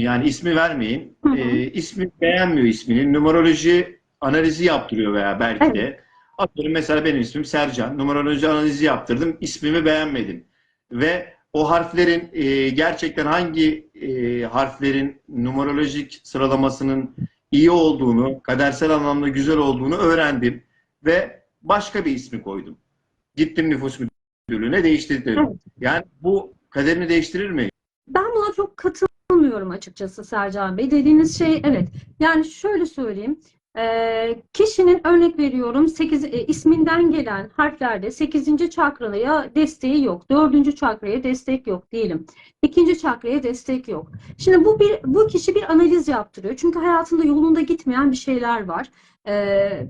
ismi yani ismi vermeyin. Ee, ismi beğenmiyor ismini. Numeroloji analizi yaptırıyor veya belki de. Atıyorum mesela benim ismim Sercan. Numeroloji analizi yaptırdım. ismimi beğenmedim. Ve o harflerin e, gerçekten hangi e, harflerin numerolojik sıralamasının iyi olduğunu, kadersel anlamda güzel olduğunu öğrendim. Ve başka bir ismi koydum. Gittim nüfus müdürlüğüne değiştirdim. Evet. Yani bu kaderini değiştirir mi? Ben buna çok katılmıyorum açıkçası Sercan Bey. Dediğiniz şey evet. Yani şöyle söyleyeyim. Ee, kişinin örnek veriyorum 8 isminden gelen harflerde 8. çakraya desteği yok. 4. çakraya destek yok diyelim. 2. çakraya destek yok. Şimdi bu bir bu kişi bir analiz yaptırıyor. Çünkü hayatında yolunda gitmeyen bir şeyler var. Ee,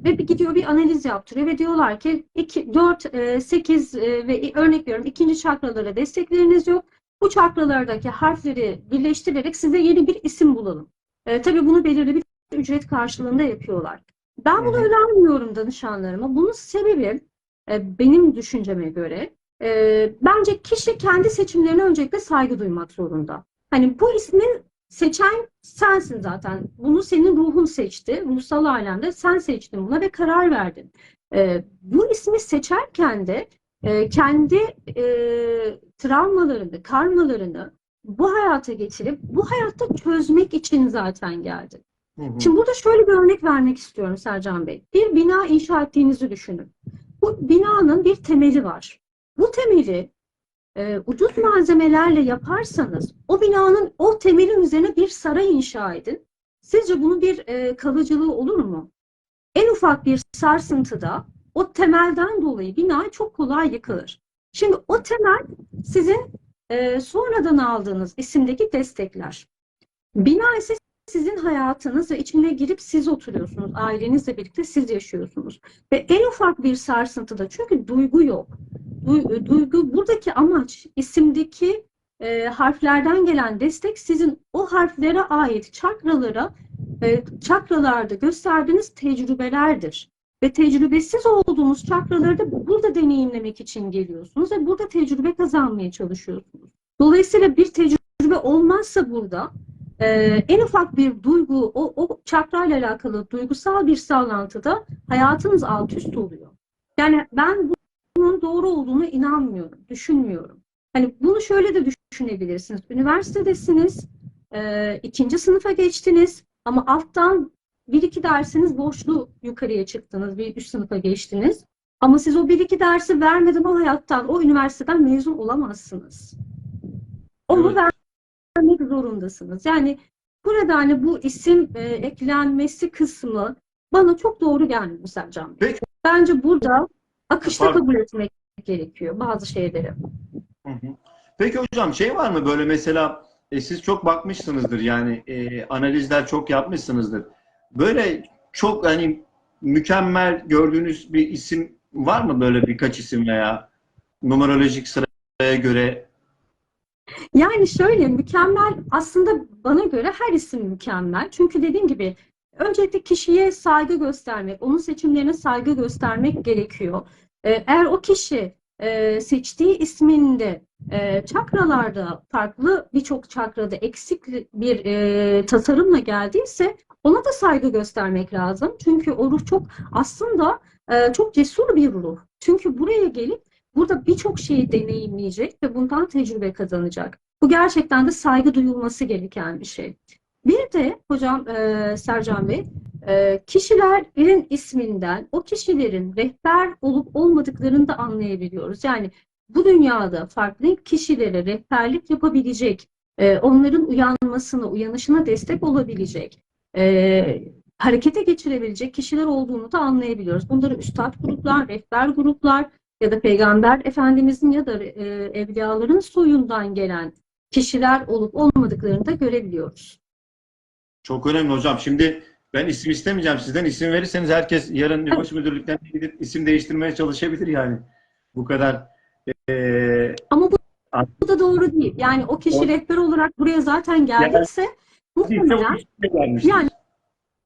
ve bir gidiyor bir analiz yaptırıyor ve diyorlar ki 2 4 8 ve örnek veriyorum 2. çakralara destekleriniz yok. Bu çakralardaki harfleri birleştirerek size yeni bir isim bulalım. E, tabii bunu belirli bir ücret karşılığında yapıyorlar. Ben bunu hı. önermiyorum danışanlarıma. Bunun sebebi e, benim düşünceme göre e, bence kişi kendi seçimlerine öncelikle saygı duymak zorunda. Hani bu ismi seçen sensin zaten. Bunu senin ruhun seçti. Ruhsal alemde sen seçtin buna ve karar verdin. E, bu ismi seçerken de e, kendi e, travmalarını, karmalarını bu hayata getirip bu hayatta çözmek için zaten geldi. Hı hı. Şimdi burada şöyle bir örnek vermek istiyorum Sercan Bey. Bir bina inşa ettiğinizi düşünün. Bu binanın bir temeli var. Bu temeli e, ucuz malzemelerle yaparsanız o binanın o temelin üzerine bir saray inşa edin. Sizce bunun bir e, kalıcılığı olur mu? En ufak bir sarsıntıda o temelden dolayı bina çok kolay yıkılır. Şimdi o temel sizin e, sonradan aldığınız isimdeki destekler. Bina ise sizin hayatınız ve içine girip siz oturuyorsunuz. Ailenizle birlikte siz yaşıyorsunuz. Ve en ufak bir sarsıntıda çünkü duygu yok. Du- Duygu buradaki amaç isimdeki e, harflerden gelen destek sizin o harflere ait çakralara e, çakralarda gösterdiğiniz tecrübelerdir. Ve tecrübesiz olduğunuz çakraları da burada deneyimlemek için geliyorsunuz ve burada tecrübe kazanmaya çalışıyorsunuz. Dolayısıyla bir tecrübe olmazsa burada e, en ufak bir duygu, o, o çakrayla alakalı duygusal bir sallantıda hayatınız alt üst oluyor. Yani ben bunun doğru olduğunu inanmıyorum, düşünmüyorum. Hani bunu şöyle de düşünebilirsiniz. Üniversitedesiniz, e, ikinci sınıfa geçtiniz ama alttan bir iki dersiniz borçlu yukarıya çıktınız, bir üst sınıfa geçtiniz. Ama siz o bir iki dersi vermeden o hayattan, o üniversiteden mezun olamazsınız. Onu Evet. vermek zorundasınız. Yani burada hani bu isim e, eklenmesi kısmı bana çok doğru gelmiyor Sercan Bey. Peki. Bence burada akışta Pardon. kabul etmek gerekiyor bazı şeyleri. Hı hı. Peki hocam şey var mı böyle mesela e, siz çok bakmışsınızdır yani e, analizler çok yapmışsınızdır. Böyle çok hani mükemmel gördüğünüz bir isim var mı böyle birkaç isim veya numerolojik sıraya göre? Yani şöyle mükemmel aslında bana göre her isim mükemmel. Çünkü dediğim gibi öncelikle kişiye saygı göstermek, onun seçimlerine saygı göstermek gerekiyor. Ee, Eğer o kişi e, seçtiği isminde e, çakralarda farklı birçok çakrada eksik bir e, tasarımla geldiyse ona da saygı göstermek lazım. Çünkü o ruh çok aslında e, çok cesur bir ruh. Çünkü buraya gelip burada birçok şeyi deneyimleyecek ve bundan tecrübe kazanacak. Bu gerçekten de saygı duyulması gereken bir şey. Bir de hocam e, Sercan Bey, e, kişilerin isminden o kişilerin rehber olup olmadıklarını da anlayabiliyoruz. Yani bu dünyada farklı kişilere rehberlik yapabilecek, e, onların uyanmasına, uyanışına destek olabilecek, e, harekete geçirebilecek kişiler olduğunu da anlayabiliyoruz. Bunları üstad gruplar, rehber gruplar ya da Peygamber Efendimizin ya da e, evliyaların soyundan gelen kişiler olup olmadıklarını da görebiliyoruz. Çok önemli hocam. Şimdi ben isim istemeyeceğim sizden. İsim verirseniz herkes yarın nüfus müdürlükten gidip isim değiştirmeye çalışabilir yani. Bu kadar e, Ama bu, bu da doğru değil. Yani o kişi O- rehber olarak buraya zaten geldiyse muhtemelen yani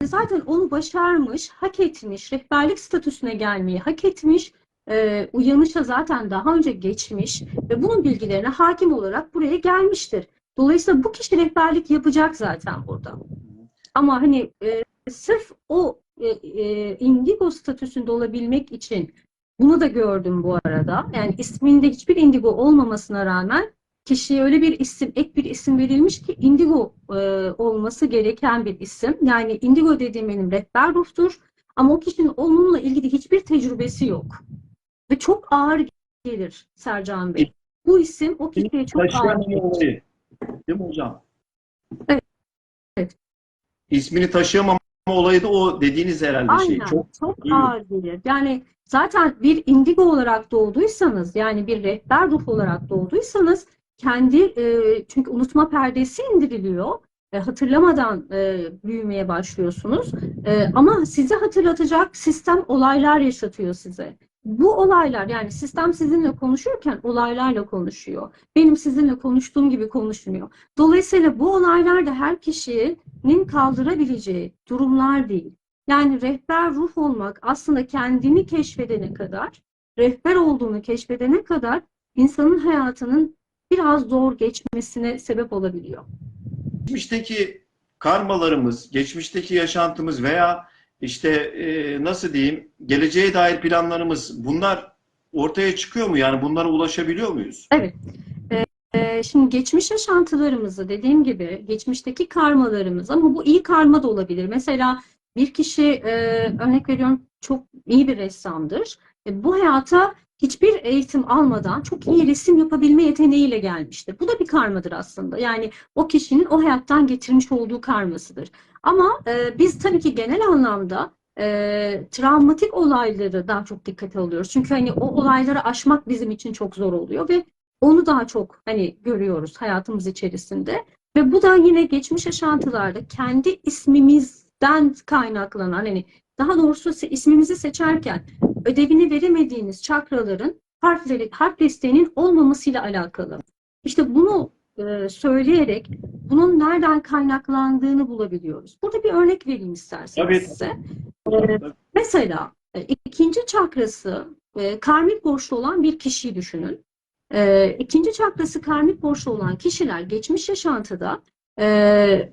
zaten onu başarmış, hak etmiş, rehberlik statüsüne gelmeyi hak etmiş, e, uyanışa zaten daha önce geçmiş ve bunun bilgilerine hakim olarak buraya gelmiştir. Dolayısıyla bu kişi rehberlik yapacak zaten burada. Ama hani e, sırf o e, e, indigo statüsünde olabilmek için bunu da gördüm bu arada. Yani isminde hiçbir indigo olmamasına rağmen kişiye öyle bir isim, ek bir isim verilmiş ki indigo e, olması gereken bir isim. Yani indigo dediğim benim rehber ruhtur. Ama o kişinin onunla ilgili hiçbir tecrübesi yok. Ve çok ağır gelir Sercan Bey. Bu isim o kişiye çok ağır gelir. Değil mi hocam? Evet. Evet. İsmini taşıyamama olayı da o dediğiniz herhalde şey. Aynen. Çok Çok mi? ağır gelir. Yani zaten bir indigo olarak doğduysanız yani bir rehber ruh olarak doğduysanız kendi e, çünkü unutma perdesi indiriliyor. E, hatırlamadan e, büyümeye başlıyorsunuz. E, ama sizi hatırlatacak sistem olaylar yaşatıyor size. Bu olaylar yani sistem sizinle konuşurken olaylarla konuşuyor. Benim sizinle konuştuğum gibi konuşmuyor. Dolayısıyla bu olaylar da her kişinin kaldırabileceği durumlar değil. Yani rehber ruh olmak aslında kendini keşfedene kadar, rehber olduğunu keşfedene kadar insanın hayatının biraz zor geçmesine sebep olabiliyor. geçmişteki karmalarımız, geçmişteki yaşantımız veya işte e, nasıl diyeyim geleceğe dair planlarımız bunlar ortaya çıkıyor mu? Yani bunlara ulaşabiliyor muyuz? Ee, Şimdi geçmiş yaşantılarımızı dediğim gibi geçmişteki karmalarımız ama bu iyi karma da olabilir. Mesela bir kişi e, örnek veriyorum çok iyi bir ressamdır. E, bu hayata hiçbir eğitim almadan çok iyi resim yapabilme yeteneğiyle gelmiştir. Bu da bir karmadır aslında. Yani o kişinin o hayattan getirmiş olduğu karmasıdır. Ama e, biz tabii ki genel anlamda e, travmatik olayları daha çok dikkate alıyoruz. Çünkü hani o olayları aşmak bizim için çok zor oluyor ve onu daha çok hani görüyoruz hayatımız içerisinde. Ve bu da yine geçmiş yaşantılarda kendi ismimizden kaynaklanan hani daha doğrusu ismimizi seçerken ödevini veremediğiniz çakraların harfleri, harf desteğinin olmamasıyla alakalı. İşte bunu e, söyleyerek bunun nereden kaynaklandığını bulabiliyoruz. Burada bir örnek vereyim isterseniz Tabii. size. E, mesela e, ikinci çakrası e, karmik borçlu olan bir kişiyi düşünün. E, ikinci çakrası karmik borçlu olan kişiler geçmiş yaşantıda e,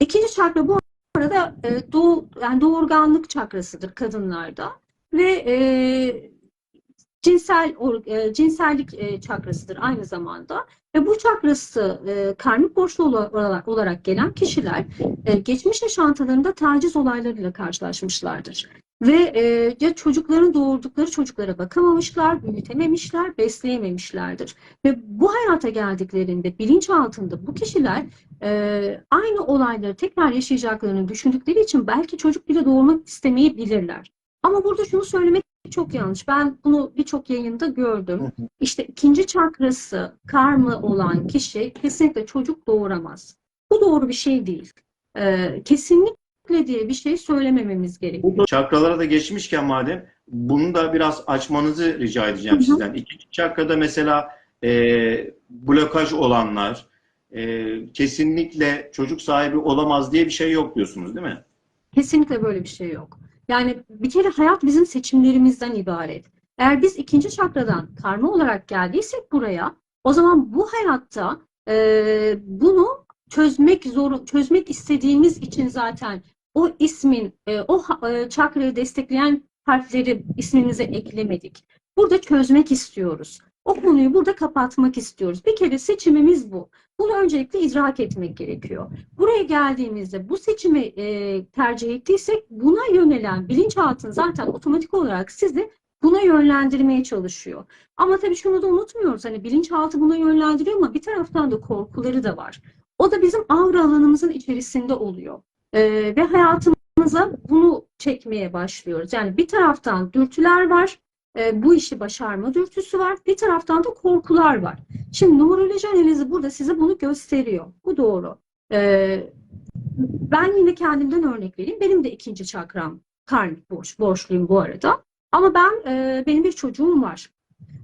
ikinci çakra bu arada e, doğu, yani doğurganlık çakrasıdır kadınlarda ve e, cinsel or- e, cinsellik e, çakrasıdır aynı zamanda ve bu çakrası e, karmik borçlu ola- olarak, olarak gelen kişiler e, geçmiş yaşantılarında taciz olaylarıyla karşılaşmışlardır. Ve e, ya çocukların doğurdukları çocuklara bakamamışlar, büyütememişler, besleyememişlerdir. Ve bu hayata geldiklerinde bilinç altında bu kişiler e, aynı olayları tekrar yaşayacaklarını düşündükleri için belki çocuk bile doğurmak istemeyebilirler. Ama burada şunu söylemek çok yanlış. Ben bunu birçok yayında gördüm. İşte ikinci çakrası karma olan kişi kesinlikle çocuk doğuramaz. Bu doğru bir şey değil. E, kesinlikle diye bir şey söylemememiz gerekiyor. Bu çakralara da geçmişken madem bunu da biraz açmanızı rica edeceğim Hı hı. sizden. İkinci çakrada mesela e, blokaj olanlar e, kesinlikle çocuk sahibi olamaz diye bir şey yok diyorsunuz değil mi? Kesinlikle böyle bir şey yok. Yani bir kere hayat bizim seçimlerimizden ibaret. Eğer biz ikinci çakradan karma olarak geldiysek buraya, o zaman bu hayatta e, bunu çözmek zor, çözmek istediğimiz için zaten o ismin, e, o e, çakrayı destekleyen harfleri ismimize eklemedik. Burada çözmek istiyoruz. O konuyu burada kapatmak istiyoruz. Bir kere seçimimiz bu. Bunu öncelikle idrak etmek gerekiyor. Buraya geldiğimizde bu seçimi e, tercih ettiysek buna yönelen bilinçaltın zaten otomatik olarak sizi buna yönlendirmeye çalışıyor. Ama tabii şunu da unutmuyoruz. Hani bilinçaltı buna yönlendiriyor ama bir taraftan da korkuları da var. O da bizim aura alanımızın içerisinde oluyor. E, ve hayatımıza bunu çekmeye başlıyoruz. Yani bir taraftan dürtüler var. E, bu işi başarma dürtüsü var. Bir taraftan da korkular var. Şimdi numeroloji analizi burada size bunu gösteriyor. Bu doğru. Ee, ben yine kendimden örnek vereyim. Benim de ikinci çakram karmik borç, borçluyum bu arada. Ama ben e, benim bir çocuğum var.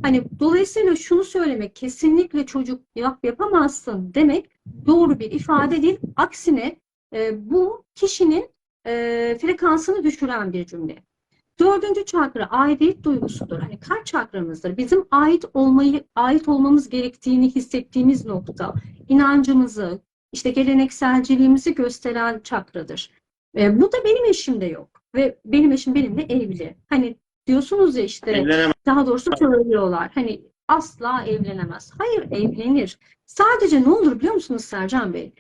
Hani dolayısıyla şunu söylemek kesinlikle çocuk yap yapamazsın demek doğru bir ifade değil. Aksine e, bu kişinin e, frekansını düşüren bir cümle. Dördüncü çakra aidiyet duygusudur. Hani kalp çakramızdır. Bizim ait olmayı, ait olmamız gerektiğini hissettiğimiz nokta, inancımızı, işte gelenekselciliğimizi gösteren çakradır. E, bu da benim eşimde yok. Ve benim eşim benimle evli. Hani diyorsunuz ya işte Evlenemez. daha doğrusu söylüyorlar. Hani asla evlenemez. Hayır evlenir. Sadece ne olur biliyor musunuz Sercan Bey?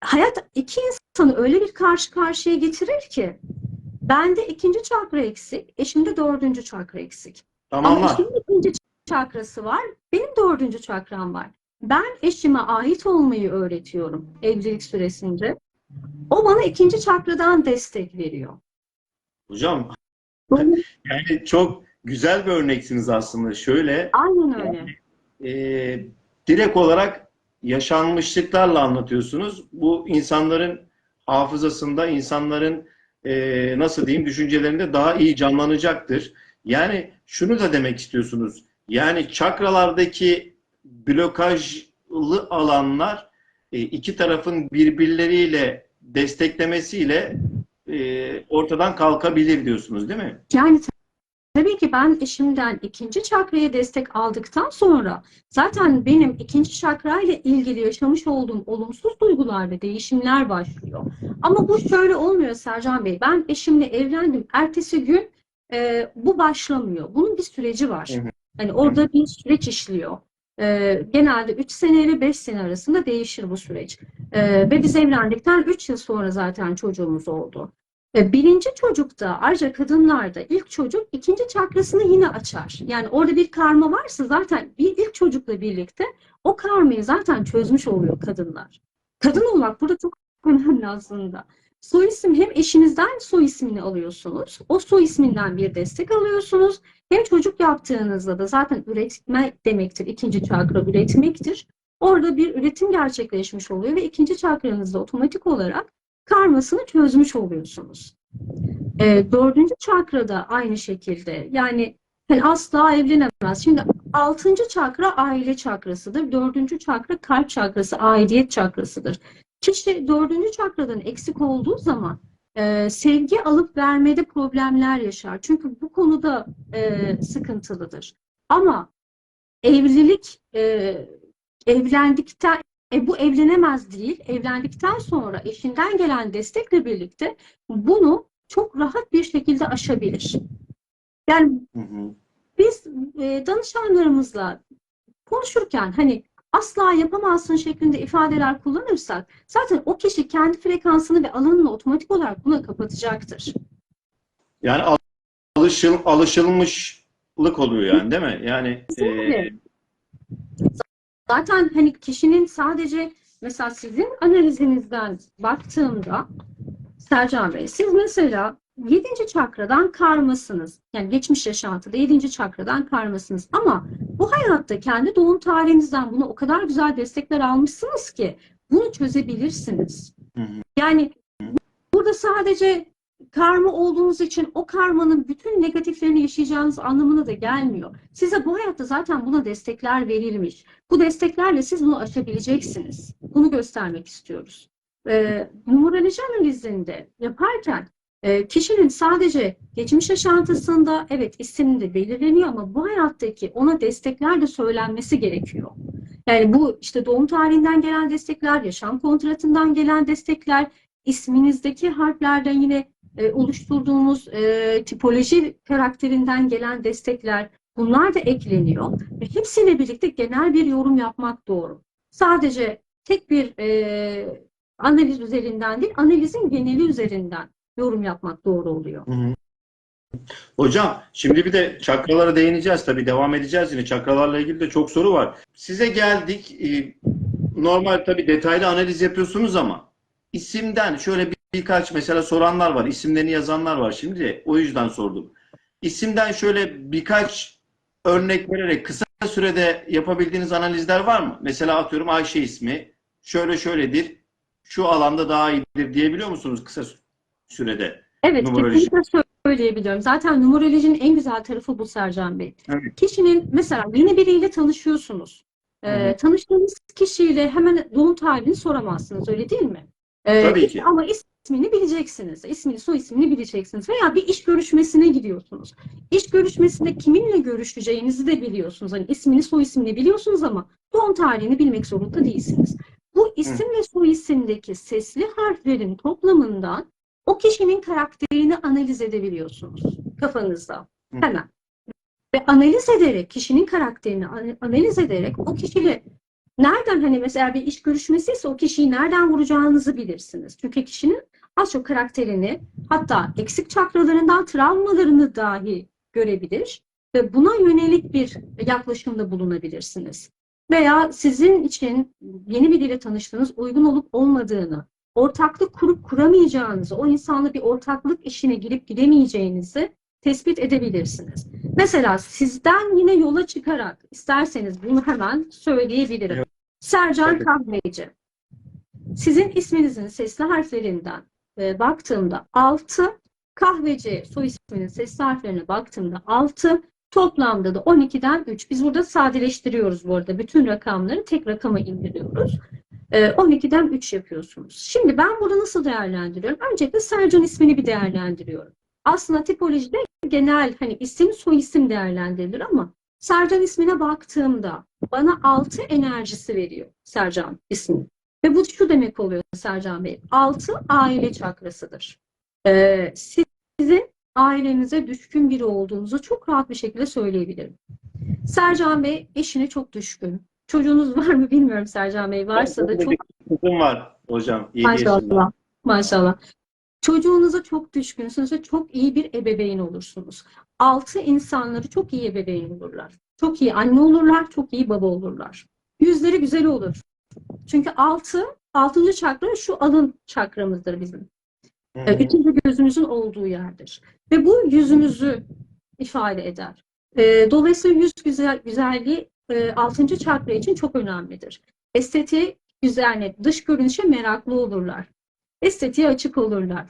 Hayat iki insanı öyle bir karşı karşıya getirir ki bende ikinci çakra eksik, eşimde dördüncü çakra eksik. Ama Tamamlar. eşimin ikinci çakrası var, benim dördüncü çakram var. Ben eşime ait olmayı öğretiyorum evlilik süresince. O bana ikinci çakradan destek veriyor. Hocam yani çok güzel bir örneksiniz aslında. Şöyle Aynen öyle. e, direkt olarak yaşanmışlıklarla anlatıyorsunuz. Bu insanların hafızasında, insanların e, nasıl diyeyim düşüncelerinde daha iyi canlanacaktır. Yani şunu da demek istiyorsunuz. Yani çakralardaki blokajlı alanlar e, iki tarafın birbirleriyle desteklemesiyle e, ortadan kalkabilir diyorsunuz değil mi? Yani tabii ki ben eşimden ikinci çakraya destek aldıktan sonra zaten benim ikinci çakrayla ilgili yaşamış olduğum olumsuz duygular ve değişimler başlıyor. Ama bu şöyle olmuyor Sercan Bey. Ben eşimle evlendim. Ertesi gün e, bu başlamıyor. Bunun bir süreci var. Hani orada bir süreç işliyor. E, genelde 3 sene ile 5 sene arasında değişir bu süreç. E, ve biz evlendikten 3 yıl sonra zaten çocuğumuz oldu. E, Birinci çocukta ayrıca kadınlarda ilk çocuk ikinci çakrasını yine açar. Yani orada bir karma varsa zaten bir ilk çocukla birlikte o karmayı zaten çözmüş oluyor kadınlar. Kadın olmak burada çok önemli aslında. Soy isim hem eşinizden soy ismini alıyorsunuz. O soy isminden bir destek alıyorsunuz. Hem çocuk yaptığınızda da zaten üretme demektir. İkinci çakra üretmektir. Orada bir üretim gerçekleşmiş oluyor ve ikinci çakranızda otomatik olarak karmasını çözmüş oluyorsunuz. E, dördüncü çakrada aynı şekilde yani hani asla evlenemez. Şimdi altıncı çakra aile çakrasıdır. Dördüncü çakra kalp çakrası, aidiyet çakrasıdır. Kişi dördüncü çakradan eksik olduğu zaman e, sevgi alıp vermede problemler yaşar. Çünkü bu konuda e, sıkıntılıdır. Ama evlilik e, evlendikten e, bu evlenemez değil. Evlendikten sonra eşinden gelen destekle birlikte bunu çok rahat bir şekilde aşabilir. Yani Hı hı. biz e, danışanlarımızla konuşurken hani asla yapamazsın şeklinde ifadeler kullanırsak zaten o kişi kendi frekansını ve alanını otomatik olarak buna kapatacaktır. Yani al- alışıl, alışılmışlık oluyor yani değil mi? Yani e. Zaten hani kişinin sadece mesela sizin analizinizden baktığımda Sercan Bey siz mesela 7. çakradan karmasınız. Yani geçmiş yaşantıda 7. çakradan karmasınız. Ama bu hayatta kendi doğum tarihinizden bunu o kadar güzel destekler almışsınız ki bunu çözebilirsiniz. Yani burada sadece karma olduğunuz için o karmanın bütün negatiflerini yaşayacağınız anlamına da gelmiyor. Size bu hayatta zaten buna destekler verilmiş. Bu desteklerle siz bunu aşabileceksiniz. Bunu göstermek istiyoruz. Ee, numeroloji analizinde yaparken e, kişinin sadece geçmiş yaşantısında evet isim de belirleniyor ama bu hayattaki ona destekler de söylenmesi gerekiyor. Yani bu işte doğum tarihinden gelen destekler, yaşam kontratından gelen destekler, isminizdeki harflerden yine e, oluşturduğumuz e, tipoloji karakterinden gelen destekler bunlar da ekleniyor. Ve hepsiyle birlikte genel bir yorum yapmak doğru. Sadece tek bir e, analiz üzerinden değil, analizin geneli üzerinden yorum yapmak doğru oluyor. Hı hı. Hocam şimdi bir de çakralara değineceğiz tabii devam edeceğiz yine çakralarla ilgili de çok soru var. Size geldik e, normal tabii detaylı analiz yapıyorsunuz ama isimden şöyle bir, birkaç mesela soranlar var isimlerini yazanlar var şimdi o yüzden sordum. İsimden şöyle birkaç örnek vererek kısa sürede yapabildiğiniz analizler var mı? Mesela atıyorum Ayşe ismi şöyle şöyledir şu alanda daha iyidir diyebiliyor musunuz kısa sürede? Evet, Numeroloji. kesinlikle söyleyebiliyorum. Zaten numerolojinin en güzel tarafı bu Sercan Bey. Evet. Kişinin mesela yeni biriyle tanışıyorsunuz. Ee, hı. tanıştığınız kişiyle hemen doğum tarihini soramazsınız, öyle değil mi? Ee, Tabii ki. Ama ismini bileceksiniz. İsmini, soy ismini bileceksiniz. Veya bir iş görüşmesine gidiyorsunuz. İş görüşmesinde kiminle görüşeceğinizi de biliyorsunuz. Hani ismini, soy ismini biliyorsunuz ama doğum tarihini bilmek zorunda değilsiniz. Bu isim ve soy isimdeki sesli harflerin toplamından o kişinin karakterini analiz edebiliyorsunuz kafanızda. Hemen. Ve analiz ederek, kişinin karakterini an- analiz ederek o kişiyle nereden hani mesela bir iş görüşmesi ise o kişiyi nereden vuracağınızı bilirsiniz. Çünkü kişinin az çok karakterini hatta eksik çakralarından travmalarını dahi görebilir ve buna yönelik bir yaklaşımda bulunabilirsiniz. Veya sizin için yeni biriyle tanıştığınız uygun olup olmadığını, ortaklık kurup kuramayacağınızı, o insanla bir ortaklık işine girip giremeyeceğinizi tespit edebilirsiniz. Mesela sizden yine yola çıkarak isterseniz bunu hemen söyleyebilirim. Sercan. Kahveci. Sizin isminizin sesli harflerinden e, baktığımda 6, kahveci soy isminin sesli harflerine baktığımda 6, toplamda da 12'den 3. Biz burada sadeleştiriyoruz bu arada. Bütün rakamları tek rakama indiriyoruz. E, 12'den 3 yapıyorsunuz. Şimdi ben burada nasıl değerlendiriyorum? Öncelikle Sercan ismini bir değerlendiriyorum. Aslında tipolojide genel hani isim soy isim değerlendirilir ama Sercan ismine baktığımda bana 6 enerjisi veriyor Sercan ismi. Ve bu şu demek oluyor Sercan Bey. 6 aile çakrasıdır. Ee, sizin ailenize düşkün biri olduğunuzu çok rahat bir şekilde söyleyebilirim. Sercan Bey eşine çok düşkün. Çocuğunuz var mı bilmiyorum Sercan Bey. Varsa da çok Kızım var hocam. 7 yaşında. Maşallah. Çocuğunuza çok düşkünsünüz ve çok iyi bir ebeveyn olursunuz. Altı insanları çok iyi ebeveyn olurlar. Çok iyi anne olurlar, çok iyi baba olurlar. Yüzleri güzel olur. Çünkü altı, altıncı çakra şu alın çakramızdır bizim. Hı E. Üçüncü gözümüzün olduğu yerdir. Ve bu yüzümüzü ifade eder. E, Dolayısıyla yüz güzel, güzelliği e, altıncı çakra için çok önemlidir. Estetiğe güzel, dış görünüşe meraklı olurlar. Estetiğe açık olurlar.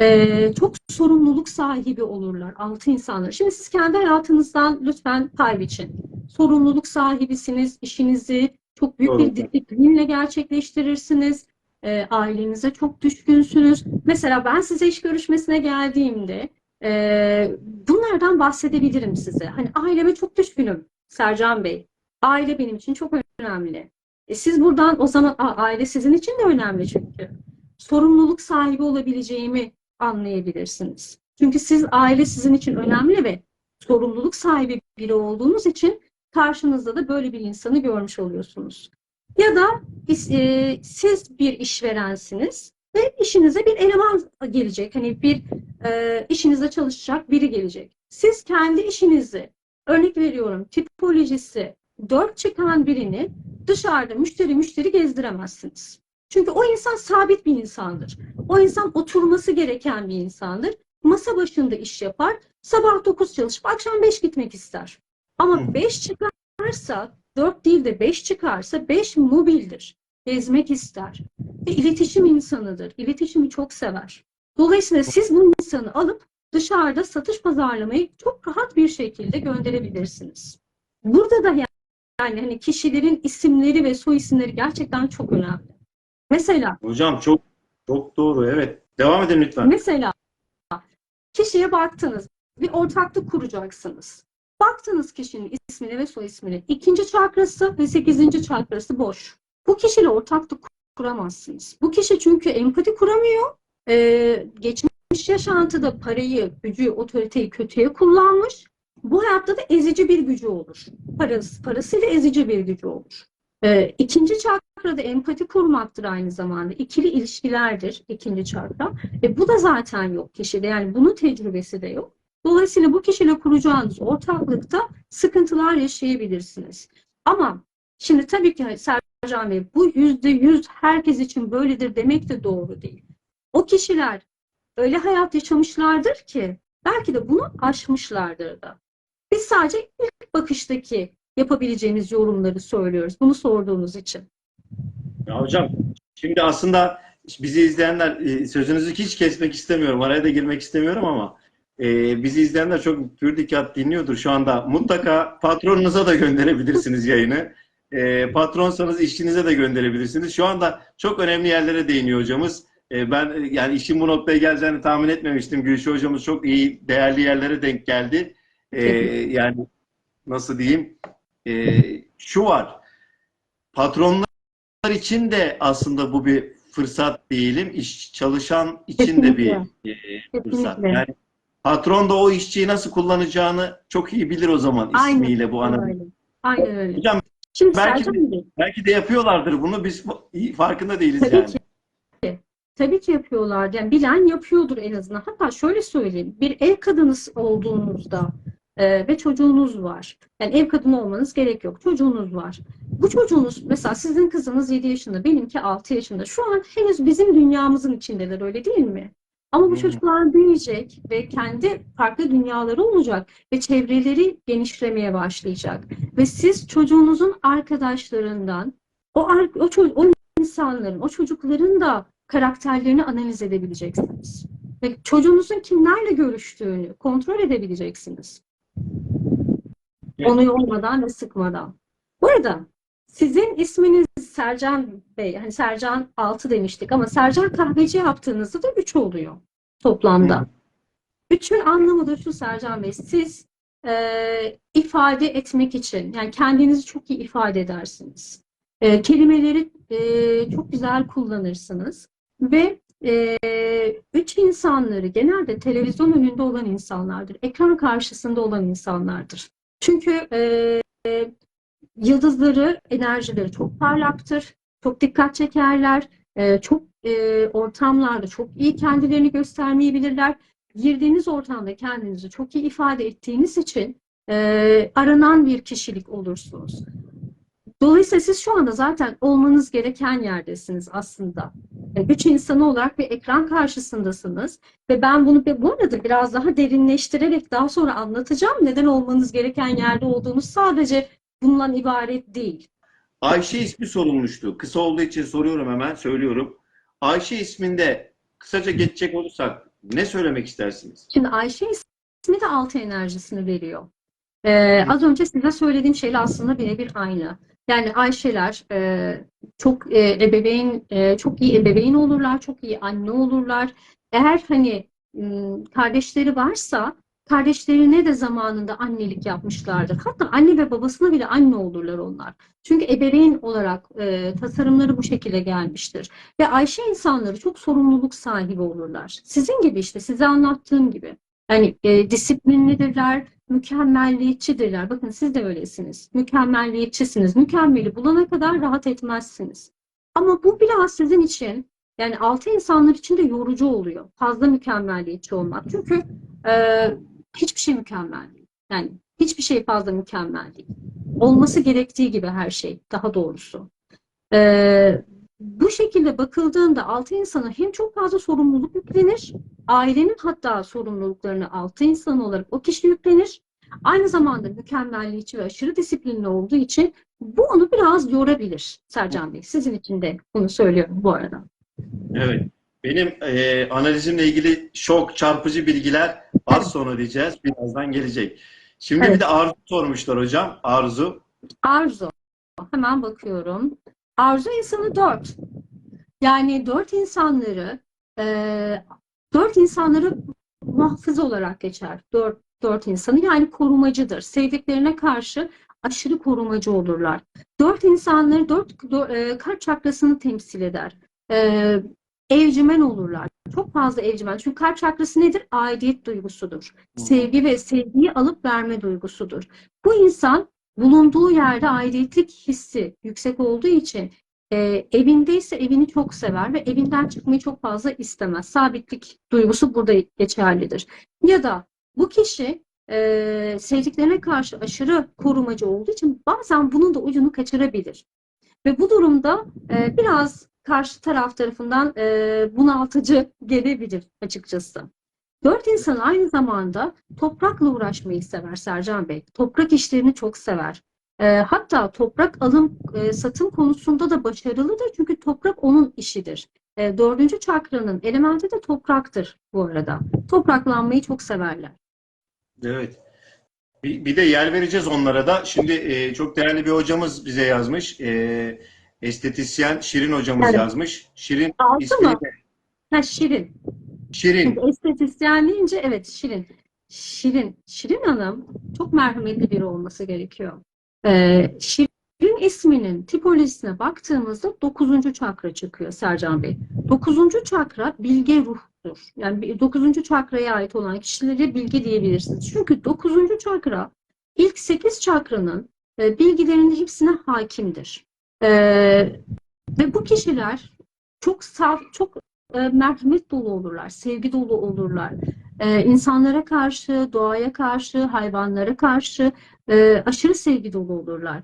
E, çok sorumluluk sahibi olurlar altı insanlar. Şimdi siz kendi hayatınızdan lütfen pay biçin. Sorumluluk sahibisiniz, işinizi çok büyük bir Doğru. disiplinle gerçekleştirirsiniz. E, ailenize çok düşkünsünüz. Mesela ben size iş görüşmesine geldiğimde e, bunlardan bahsedebilirim size. Hani aileme çok düşkünüm Sercan Bey. Aile benim için çok önemli. E, siz buradan o zaman Aa, aile sizin için de önemli çünkü. Sorumluluk sahibi olabileceğimi anlayabilirsiniz. Çünkü siz aile sizin için önemli ve sorumluluk sahibi biri olduğunuz için karşınızda da böyle bir insanı görmüş oluyorsunuz. Ya da e, siz bir işverensiniz ve işinize bir eleman gelecek. Hani bir e, işinizde çalışacak biri gelecek. Siz kendi işinizi, örnek veriyorum tipolojisi 4 çıkan birini dışarıda müşteri müşteri gezdiremezsiniz. Çünkü o insan sabit bir insandır. O insan oturması gereken bir insandır. Masa başında iş yapar. Sabah 9 çalışıp akşam 5 gitmek ister. Ama Hı. 5 çıkarsa 4 değil de 5 çıkarsa 5 mobildir. Gezmek ister. Ve iletişim insanıdır. İletişimi çok sever. Dolayısıyla siz bu insanı alıp dışarıda satış pazarlamayı çok rahat bir şekilde gönderebilirsiniz. Burada da yani, yani hani kişilerin isimleri ve soy isimleri gerçekten çok önemli. Mesela Hocam çok çok doğru. Evet. Devam edin lütfen. Mesela kişiye baktınız, bir ortaklık kuracaksınız. Baktınız kişinin ismine ve soy ismine. İkinci çakrası ve sekizinci çakrası boş. Bu kişiyle ortaklık kuramazsınız. Bu kişi çünkü empati kuramıyor. Ee, geçmiş yaşantıda parayı, gücü, otoriteyi kötüye kullanmış. Bu hayatta da ezici bir gücü olur. Parası, parasıyla ezici bir gücü olur. Ee, ikinci çakrada empati kurmaktır aynı zamanda. İkili ilişkilerdir ikinci çakra. E bu da zaten yok kişide. Yani bunun tecrübesi de yok. Dolayısıyla bu kişiyle kuracağınız ortaklıkta sıkıntılar yaşayabilirsiniz. Ama şimdi tabii ki Sercan Bey bu yüzde yüz herkes için böyledir demek de doğru değil. O kişiler öyle hayat yaşamışlardır ki belki de bunu aşmışlardır da. Biz sadece ilk bakıştaki yapabileceğimiz yorumları söylüyoruz. Bunu sorduğunuz için. Ya hocam şimdi aslında bizi izleyenler e, sözünüzü hiç kesmek istemiyorum. Araya da girmek istemiyorum ama e, bizi izleyenler çok pür dikkat dinliyordur şu anda. Mutlaka patronunuza da gönderebilirsiniz yayını. E, patronsanız işçinize de gönderebilirsiniz. Şu anda çok önemli yerlere değiniyor hocamız. E, ben e, yani işin bu noktaya geleceğini tahmin etmemiştim. Gülşah hocamız çok iyi, değerli yerlere denk geldi. E, yani nasıl diyeyim? E, şu var. Patronlar için de aslında bu bir fırsat diyelim. İş çalışan için de bir e, fırsat. Kesinlikle. Yani patron da o işçiyi nasıl kullanacağını çok iyi bilir o zaman Aynen, ismiyle bu analiz. Öyle. Aynen öyle. Hocam Şimdi belki- Sercan Bey, belki de yapıyorlardır bunu. Biz farkında değiliz Tabii yani. ki. Tabii ki yapıyorlar. Yani bilen yapıyordur en azından. Hatta şöyle söyleyeyim. Bir ev kadınız olduğunuzda e, ve çocuğunuz var. Yani ev kadını olmanız gerek yok. Çocuğunuz var. Bu çocuğunuz mesela sizin kızınız 7 yaşında, benimki 6 yaşında. Şu an henüz bizim dünyamızın içindeler öyle değil mi? Ama bu çocuklar büyüyecek ve kendi farklı dünyaları olacak ve çevreleri genişlemeye başlayacak. Ve siz çocuğunuzun arkadaşlarından o, o, o insanların, o çocukların da karakterlerini analiz edebileceksiniz. Ve çocuğunuzun kimlerle görüştüğünü kontrol edebileceksiniz. Onu yormadan ve sıkmadan. Bu arada sizin isminiz Sercan Bey, hani Sercan 6 demiştik ama Sercan kahveci yaptığınızda da 3 oluyor toplamda. Üçün anlamı da şu Sercan Bey, siz e, ifade etmek için, yani kendinizi çok iyi ifade edersiniz. E, kelimeleri e, çok güzel kullanırsınız ve e, üç insanları genelde televizyon önünde olan insanlardır, ekran karşısında olan insanlardır. Çünkü e, e, yıldızları, enerjileri çok parlaktır, çok dikkat çekerler, e, çok e, ortamlarda çok iyi kendilerini göstermeyi bilirler girdiğiniz ortamda kendinizi çok iyi ifade ettiğiniz için e, aranan bir kişilik olursunuz. Dolayısıyla siz şu anda zaten olmanız gereken yerdesiniz aslında. E, Üç insanı olarak bir ekran karşısındasınız ve ben bunu bir- bu arada biraz daha derinleştirerek daha sonra anlatacağım. Neden olmanız gereken yerde olduğunuz sadece bundan ibaret değil. Ayşe ismi sorulmuştu. Kısa olduğu için soruyorum hemen, söylüyorum. Ayşe isminde kısaca geçecek olursak ne söylemek istersiniz? Şimdi Ayşe ismi de altı enerjisini veriyor. Ee, az önce size söylediğim şeyle aslında birebir aynı. Yani Ayşeler e, çok e, ebeveyn, e, çok iyi ebeveyn olurlar, çok iyi anne olurlar. Eğer hani kardeşleri varsa kardeşlerine de zamanında annelik yapmışlardır. Hatta anne ve babasına bile anne olurlar onlar. Çünkü ebeveyn olarak e, tasarımları bu şekilde gelmiştir. Ve Ayşe insanları çok sorumluluk sahibi olurlar. Sizin gibi işte size anlattığım gibi. Yani e, disiplinlidirler, mükemmelliyetçidirler. Bakın siz de öylesiniz. Mükemmelliyetçisiniz. Mükemmeli bulana kadar rahat etmezsiniz. Ama bu biraz sizin için yani altı insanlar için de yorucu oluyor. Fazla mükemmelliyetçi olmak. Çünkü e, hiçbir şey mükemmel değil. Yani hiçbir şey fazla mükemmel değil. Olması gerektiği gibi her şey daha doğrusu. E, bu şekilde bakıldığında altı insana hem çok fazla sorumluluk yüklenir, ailenin hatta sorumluluklarını altı insan olarak o kişi yüklenir. Aynı zamanda mükemmelliyetçi ve aşırı disiplinli olduğu için bu onu biraz yorabilir Sercan Bey. Sizin için de bunu söylüyorum bu arada. Evet. Benim e, analizimle ilgili şok, çarpıcı bilgiler az sonra diyeceğiz. Birazdan gelecek. Şimdi Evet. bir de Arzu sormuşlar hocam. Arzu. Arzu. Hemen bakıyorum. Arzu insanı dört. Yani dört insanları e, dört insanları muhafız olarak geçer. Dört, dört insanı yani korumacıdır. Sevdiklerine karşı aşırı korumacı olurlar. Dört insanları dört, dö- e, kalp çakrasını temsil eder. E, evcimen olurlar. Çok fazla evcimen. Çünkü kalp çakrası nedir? Aidiyet duygusudur. Sevgi ve sevgiyi alıp verme duygusudur. Bu insan bulunduğu yerde aidiyetlik hissi yüksek olduğu için e, evindeyse evini çok sever ve evinden çıkmayı çok fazla istemez. Sabitlik duygusu burada geçerlidir. Ya da bu kişi e, sevdiklerine karşı aşırı korumacı olduğu için bazen bunun da ucunu kaçırabilir. Ve bu durumda e, biraz karşı taraf tarafından e, bunaltıcı gelebilir açıkçası. Dört insan aynı zamanda toprakla uğraşmayı sever Sercan Bey. Toprak işlerini çok sever. E, hatta toprak alım e, satım konusunda da başarılıdır çünkü toprak onun işidir. E, dördüncü çakranın elementi de topraktır bu arada. Topraklanmayı çok severler. Evet. Bir, bir de yer vereceğiz onlara da. Şimdi e, çok değerli bir hocamız bize yazmış. E, estetisyen Şirin hocamız Evet. yazmış. Şirin Altı ismini mı? de Ha, şirin. Şirin. Şimdi estetisyen deyince evet Şirin. Şirin. Şirin Hanım çok merhametli biri olması gerekiyor. Ee, Şirin isminin tipolojisine baktığımızda 9. çakra çıkıyor Sercan Bey. 9. çakra bilge ruhtur. Yani 9. çakraya ait olan kişilere bilge diyebilirsiniz. Çünkü 9. çakra ilk 8 çakranın e, bilgilerinin hepsine hakimdir. Ee, ve bu kişiler çok saf, çok e, merhamet dolu olurlar, sevgi dolu olurlar. E, insanlara karşı, doğaya karşı, hayvanlara karşı e, aşırı sevgi dolu olurlar.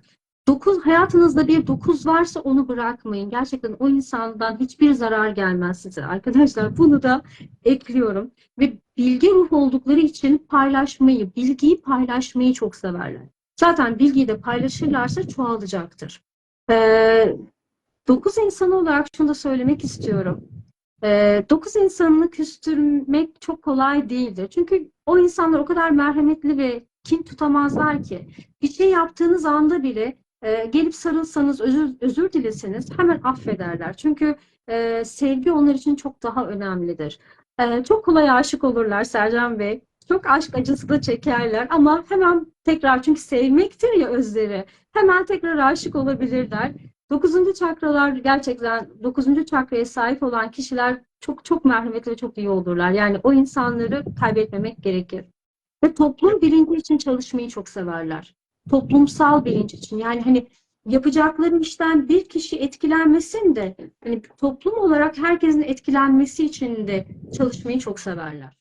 Dokuz, hayatınızda bir dokuz varsa onu bırakmayın. Gerçekten o insandan hiçbir zarar gelmez size. Arkadaşlar bunu da ekliyorum. Ve bilgi ruh oldukları için paylaşmayı, bilgiyi paylaşmayı çok severler. Zaten bilgiyi de paylaşırlarsa çoğalacaktır. E, dokuz insan olarak şunu da söylemek istiyorum. Ee, dokuz insanını küstürmek çok kolay değildir. Çünkü o insanlar o kadar merhametli ve kin tutamazlar ki. Bir şey yaptığınız anda bile e, gelip sarılsanız, özür, özür dileseniz hemen affederler. Çünkü e, sevgi onlar için çok daha önemlidir. E, çok kolay aşık olurlar Sercan Bey. Çok aşk acısı da çekerler ama hemen tekrar çünkü sevmektir ya özleri. Hemen tekrar aşık olabilirler. Dokuzuncu çakralar gerçekten dokuzuncu çakraya sahip olan kişiler çok çok merhametli ve çok iyi olurlar. Yani o insanları kaybetmemek gerekir. Ve toplum bilinci için çalışmayı çok severler. Toplumsal bilinç için. Yani hani yapacakları işten bir kişi etkilenmesin de hani toplum olarak herkesin etkilenmesi için de çalışmayı çok severler.